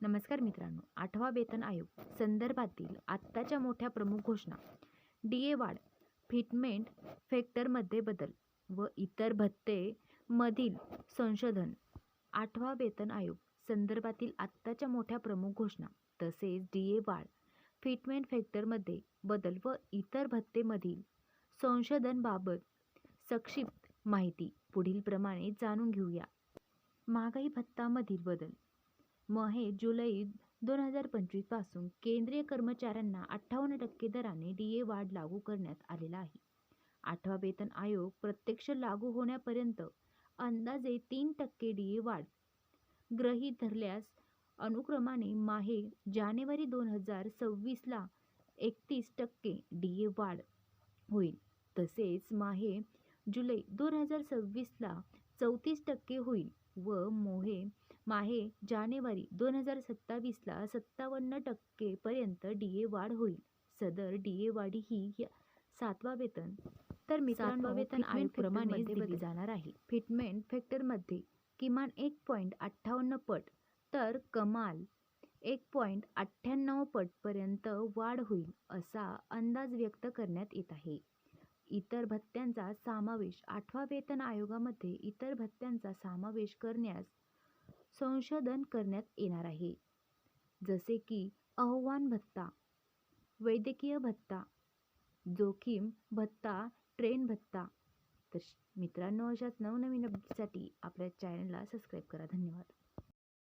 नमस्कार मित्रांनो. आठवा वेतन आयोग. संदर्भातील आत्ताच्या मोठ्या प्रमुख घोषणा. डी ए वाढ. फिटमेंट फॅक्टरमध्ये बदल व इतर भत्तेमधील संशोधन. आठवा वेतन आयोग. संदर्भातील आत्ताच्या मोठ्या प्रमुख घोषणा. तसेच डी ए वाढ. फिटमेंट फॅक्टरमध्ये बदल व इतर भत्तेमधील संशोधनबाबत संक्षिप्त माहिती पुढीलप्रमाणे जाणून घेऊया. महागाई भत्तामधील बदल. महे जुलै दोन हजार पंचवीसपासून केंद्रीय कर्मचाऱ्यांना अठ्ठावन्न टक्के दराने डी ए वाढ लागू करण्यात आलेला आहे. आठवा वेतन आयोग प्रत्यक्ष लागू होण्यापर्यंत अंदाजे तीन टक्के डी ए वाढ ग्रहीत धरल्यास अनुक्रमाने माहे जानेवारी दोन हजार सव्वीसला एकतीस टक्के डी ए वाढ होईल. तसेच माहे जुलै दोन हजार सव्वीसला चौतीस टक्के होईल व मोहे माहे जानेवारी दोन हजार सत्तावीसला सत्तावन्न टक्केपर्यंत डी ए वाढ होईल. सदर डी ए वाढी ही सातवा वेतन. तर मित्रांनो वेतन आयोगप्रमाणे दिली. जाणार आहे. फिटमेंट फॅक्टरमध्ये किमान एक पॉईंट अठ्ठावन्न पट तर कमाल एक पॉईंट अठ्ठ्याण्णव पटपर्यंत वाढ होईल असा अंदाज व्यक्त करण्यात येत आहे. इतर भत्त्यांचा समावेश आठवा वेतन आयोगामध्ये इतर भत्त्यांचा समावेश करण्यास संशोधन करण्यात येणार आहे. जसे की आव्हान भत्ता वैद्यकीय भत्ता जोखीम भत्ता ट्रेन भत्ता. तर मित्रांनो अशाच नवनवीन अपडेटसाठी आपल्या चॅनलला सबस्क्राईब करा. धन्यवाद.